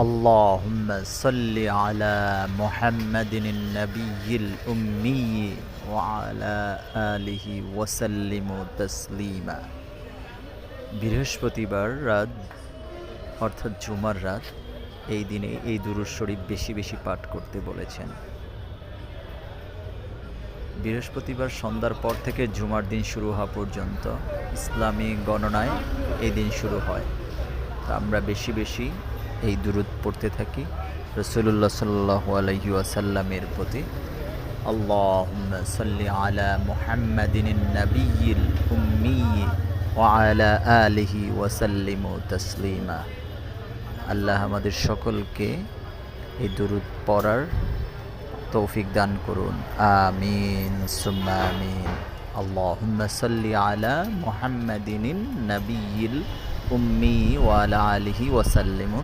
اللهم صل على محمد النبي الأمي وعلى آله وسلم تسليما বৃহস্পতিবার রাত অর্থাৎ জুমার রাত এই দিনে এই দুরুদ শরীফ বেশি বেশি পাঠ করতে বলেছেন বৃহস্পতিবার সন্ধ্যার পর থেকে জুমার দিন শুরু হওয়া পর্যন্ত ইসলামী গণনায় এই দিন শুরু হয় তা আমরা বেশি বেশি এই দুরুদ পড়তে থাকি রসুল্লাহ সাল্লাহ আলহি ওয়াসাল্লামের প্রতি اللهم صل على محمد النبي الأمي وعلى آله وسلم تسليما আল্লাহ আমাদের সকলকে এই দুরুদ পড়ার তৌফিক দান করুন আমিন সুম্মা আমিন اللهم صل على محمد النبي الأمي وعلى آله وسلم